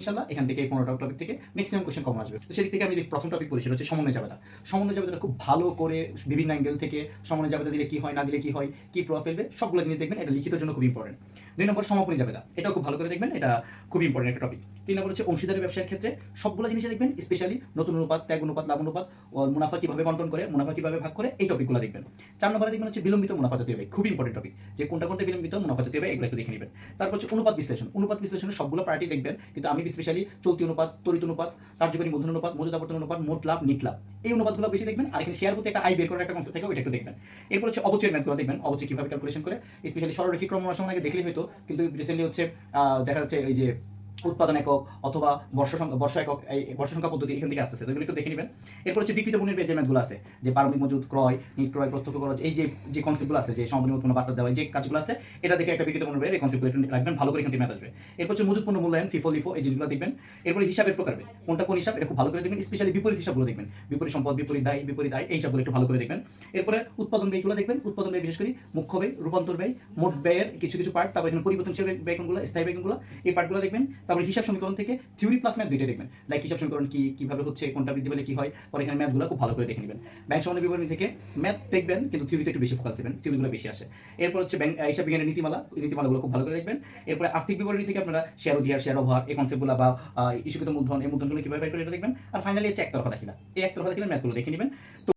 ইনশাল্লাহ এখান থেকে পনেরোটা টপিক থেকে ম্যাক্সিমাম কোশ্চেন কমন আসবে। তো সেদিক থেকে আমি প্রথম টপিক পড়ি সেটা হচ্ছে সমন্বয় জাবেদা। সমন্বয় জাবেদাটা খুব ভালো করে বিভিন্ন অ্যাঙ্গেল থেকে সমন্বয় জাবেদা দিলে কি হয়, না দিলে কি হয়, কি প্রভাব ফেলবে, সবগুলো জিনিস দেখবেন, এটা লিখিত জন্য খুব ইম্পর্টেন্ট দুই নম্বর, সমাপনী জাবেদা। এটাও খুব ভালো করে দেখবেন, এটা খুব ইম্পর্টেন্ট একটা টপিক তিন নম্বর হচ্ছে অংশীদারি ব্যবসার ক্ষেত্রে সবগুলো জিনিস দেখবেন স্পেশালি নতুন অনুপাত, ত্যাগ অনুপাত, লাভ অনুপাত মুনাফা কীভাবে বন্টন করে, মুনাফা কীভাবে ভাগ করে, এই টপিকগুলো দেখবেন। চার নম্বরে দেখবেন হচ্ছে বিলম্বিত মুনাফা জাতীয় ব্যয়, খুব ইম্পর্টেন্ট টপিক যে কোনটা কোনটা বিলম্বিত, মুনাফা জাতীয় ব্যয়, এগুলো একটু দেখে নেবেন। তারপর হচ্ছে অনুপাত বিশ্লেষণ। অনুপাত বিশ্লেষণের সবগুলো পার্টি দেখবেন, কিন্তু আমি স্পেশালি চলতি অনুপাত তরিত অনুপাত, কার্যকরী মূলধন অনুপাত মজুদা আবর্তন অনুপাত, মোট লাভ, নিট লাভ। এই অনুপাতগুলো বেশি দেখবেন, আর এখানে শেয়ার প্রতি একটা আই বের করার একটা কনসেপ্ট থাকে ওইটা একটু দেখবেন। এরপর হচ্ছে অবচয়ের ম্যাথগুলো দেখবেন, অবচয় কীভাবে ক্যালকুলেশন করে স্পেশালি সরলরেখী ক্রমরাসমান আগে দেখলেই হয়তো, কিন্তু রিসেন্টলি হচ্ছে দেখা যাচ্ছে এই যে উৎপাদন একক অথবা বর্ষ বর্ষ একক এই বর্ষ সংখ্যা পদ্ধতি এখান থেকে আসতেছে। এগুলো একটু দেখে নেবেন। এরপর হচ্ছে বিকৃত পণ্যের ম্যাথগুলো আছে। যে পারমিক মজুদ ক্রয় ক্রয়, প্রত্যক্ষ খরচ, এই যে যে কনসেপ্টগুলো আছে, যে সম্পূর্ণ কোনো বার্তা দেওয়া যে কাজগুলো আছে, এটা দেখে একটা বিকৃত পণ্যের এই কনসেপ্টগুলো একটু রাখবেন, ভালো করে এখান থেকে ম্যাথ আসবে। এরপর হচ্ছে মজুদ পণ্য মূল্যায়ন ফিফো লিফো এই জিনিসগুলো দেখবেন। এরপর হিসাবের প্রকার কোনটা কোন হিসাব, এটা খুব ভালো করে দেখবেন। স্পেশালি বিপরীত হিসাবগুলো দেখবেন। বিপরীত সম্পদ, বিপরীত দায় বিপরীত আয়, এই হিসাবগুলো একটু ভালো করে দেখবেন। এরপরে উৎপাদন ব্যয়গুলো দেখবেন। উৎপাদন ব্যয়, বিশেষ করে মুখ্য ব্যয়, রূপান্তর ব্যয়, মোট ব্যয়ের কিছু কিছু পার্ট তারপর এখানে পরিবর্তনশীল ব্যয়- ব্যয়গুলো স্থায়ী ব্যয়গুলো এই পার্টগুলো দেখবেন। তারপর হিসাব সমীকরণ থেকে থিওরি প্লাস ম্যাথ দুইটা দেখবেন। লাইক হিসাব সমীকরণ কি, কীভাবে হচ্ছে কোনটা বৃদ্ধি পেলে কি হয়, পরে এখানে ম্যাথগুলো খুব ভালো করে দেখে নেবেন। ব্যাংক সমন্বয় বিবরণী থেকে ম্যাথ দেখবেন, কিন্তু থিওরিতে একটু বেশি ফোকাস দেবেন থিওরিগুলো বেশি আসে। এরপর হচ্ছে ব্যাংক হিসাব বিজ্ঞানের নীতিমালা নীতিমালাগুলো খুব ভালো করে দেখবেন। এরপরে আর্থিক বিবরণী থেকে আপনারা শেয়ার অধিহার শেয়ার অভার এই কনসেপ্টগুলো বা ইস্যুকৃত মূলধন, এই মূলধনগুলো কীভাবে বের করে এটা দেখবেন। আর ফাইনালি হচ্ছে একতরফা দাখিলা। এই একতরফা দাখিলা ম্যাথগুলো দেখে নেবেন। তো